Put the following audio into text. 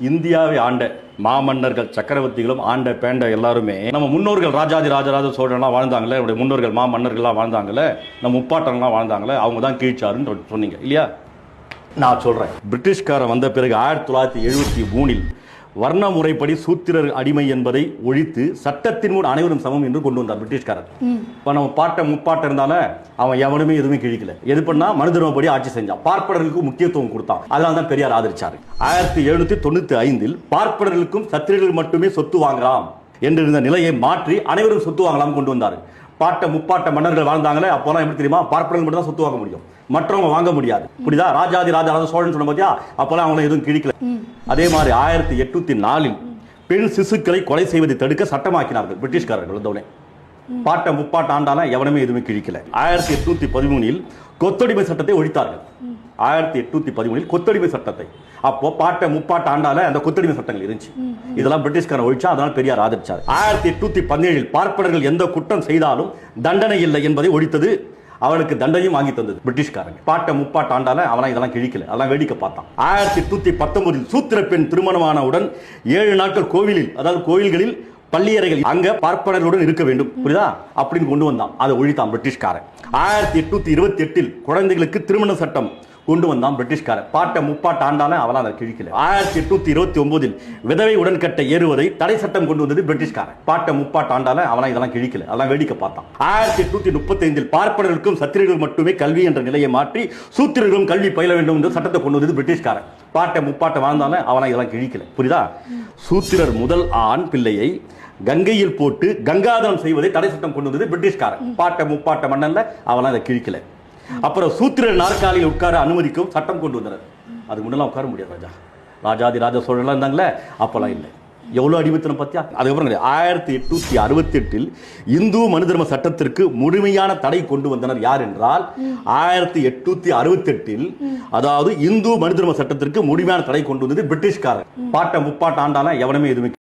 இந்தியாவை ஆண்ட மாமன்னர்கள் சக்கரவர்த்திகளும் ஆண்ட பேண்ட எல்லாருமே நம்ம முன்னோர்கள் ராஜாதி ராஜராஜ சோழன்லாம் வாழ்ந்தாங்களே நம்முடைய முன்னோர்கள் மாமன்னர்கள்லாம் வாழ்ந்தாங்களே நம்ம முப்பாட்டன்லாம் வாழ்ந்தாங்களே அவங்க தான் கீழ்ச்சாருன்னு சொன்னீங்க இல்லையா? நான் சொல்கிறேன் பிரிட்டிஷ்காரன் வந்த பிறகு ஆயிரத்தி தொள்ளாயிரத்தி எழுபத்தி மூணில் வர்ண முறைப்படி சூத்திரர் அடிமை என்பதை ஒழித்து சட்டத்தின் முன் அனைவரும் சமம் என்று கொண்டு வந்தார் பிரிட்டிஷ்காரர். இப்போ நம்ம பாட்டை முப்பாட்டம் இருந்தாலும் அவன் எவனுமே எதுவுமே கிழிக்கல. எது பண்ணா மனுதர்மப்படி ஆட்சி செஞ்சான். பார்ப்பனர்களுக்கு முக்கியத்துவம் கொடுத்தான். அதனால தான் பெரியார் ஆதரிச்சார். ஆயிரத்தி எழுநூத்தி தொண்ணூத்தி ஐந்தில் பார்ப்பனர்களுக்கும் சத்திரியர்கள் மட்டுமே சொத்து வாங்கலாம் என்றிருந்த நிலையை மாற்றி அனைவரும் சொத்து வாங்கலாம் கொண்டு வந்தார். பாட்ட முப்பாட்ட மன்னர்கள் வாழ்ந்தாங்களே அப்போலாம் எப்படி தெரியுமா? பார்ப்பனர்கள் மட்டும் தான் சொத்து வாங்க முடியும். மற்றவங்க வாங்க முடியாது. புரியுதா? ராஜாதி ராஜராஜ சோழன் சொன்ன பார்த்தியா அப்போலாம் அவங்கள எதுவும் கிழிக்கல. அதே மாதிரி ஆயிரத்தி எட்நூத்தி நாலில் பெண் சிசுக்களை கொலை செய்வதை தடுக்க சட்டமாக்கினார்கள் பிரிட்டிஷ்காரர்கள் வந்தவுடனே பாட்ட முப்பாட்ட ஆண்டாலாம் எவனுமே எதுவுமே கிழிக்கல. ஆயிரத்தி எட்நூத்தி பதிமூணில் கொத்தடிமை சட்டத்தை ஒழித்தார்கள். ஆயிரத்தி எட்நூத்தி பதிமூணில் கொத்தடிமை சட்டத்தை. அப்போ பாட்ட முப்பாட்ட ஆண்டால அந்த கொத்தடிமை சட்டங்கள் இருந்துச்சு. இதெல்லாம் பிரிட்டிஷ்காரன் ஒழிச்சா அதனால பெரியார் ஆதரிச்சார். ஆயிரத்தி எட்நூத்தி பதினேழில் பார்ப்பனர்கள் எந்த குற்றம் செய்தாலும் தண்டனை இல்லை என்பதை ஒழித்தது அவனுக்கு தண்டையும் வாங்கி தந்தது பிரிட்டிஷ்காரங்க. பாட்ட முப்பாட்ட ஆண்டால அவனா இதெல்லாம் கிழிக்கல. அதெல்லாம் வேடிக்கை பார்த்தான். ஆயிரத்தி எட்நூத்தி பத்தொன்பதில் சூத்திர பெண் திருமணமானவுடன் ஏழு நாட்கள் கோவிலில் அதாவது கோவில்களில் பள்ளியறைகள் அங்க பார்ப்பனர்களுடன் இருக்க வேண்டும். புரியுதா? அப்படின்னு கொண்டு வந்தான். அதை ஒழித்தான் பிரிட்டிஷ்காரன். ஆயிரத்தி எட்நூத்தி இருபத்தி எட்டில் குழந்தைகளுக்கு திருமண சட்டம் கொண்டு வந்தான் பிரிட்டிஷ்காரன் பாட்ட முப்பாட்ட ஆண்டாலும் அவளால் அதை கிழிக்கல. ஆயிரத்தி எட்நூத்தி இருபத்தி ஒன்பதில் விதவை உடன்கட்டை ஏறுவதை தடை சட்டம் கொண்டு வந்தது பிரிட்டிஷ்காரன் பாட்ட முப்பாட்ட ஆண்டான அவளால் இதெல்லாம் கிழிக்கல. அதெல்லாம் வேடிக்கை பார்த்தான். ஆயிரத்தி எட்நூத்தி முப்பத்தி ஐந்தில் பார்ப்பனர்களுக்கும் சத்திரியர்கள் மட்டுமே கல்வி என்ற நிலையை மாற்றி சூத்திரர்களும் கல்வி பயில வேண்டும் என்று சட்டத்தை கொண்டு வந்தது பிரிட்டிஷ்காரன் பாட்டை முப்பாட்டை வாழ்ந்தாலும் அவனை இதெல்லாம் கிழிக்கல. புரியுதா? சூத்திரர் முதல் ஆண் பிள்ளையை கங்கையில் போட்டு கங்காதனம் செய்வதை தடை சட்டம் கொண்டு வந்தது பிரிட்டிஷ்காரன் பாட்ட முப்பாட்ட மன்னன்ல அவனை அதை கிழிக்கல. அப்புறம் சூத்திரர் நாற்காலியில் உட்கார அனுமதிக்கும் சட்டம் கொண்டு வந்தனர். அதுக்கு முன்னெல்லாம் உட்கார முடியாது ராஜா. ராஜாதி ராஜா சோழலாம் இருந்தாங்களே அப்பெல்லாம் இல்லை. எவ்வளோ அடிமத்தனம் பார்த்தியா? அதுக்கப்புறம் கிடையாது. ஆயிரத்தி எட்நூத்தி அறுபத்தி எட்டில் இந்து மனு தர்ம சட்டத்திற்கு முழுமையான தடை கொண்டு வந்தனர் யார் என்றால் ஆயிரத்தி எட்நூத்தி அறுபத்தி எட்டில் அதாவது இந்து மனு தர்ம சட்டத்திற்கு முழுமையான தடை கொண்டு வந்தது பிரிட்டிஷ்காரர். பாட்டை முப்பாட்டு ஆண்டாலாம் எவனுமே எதுவுமே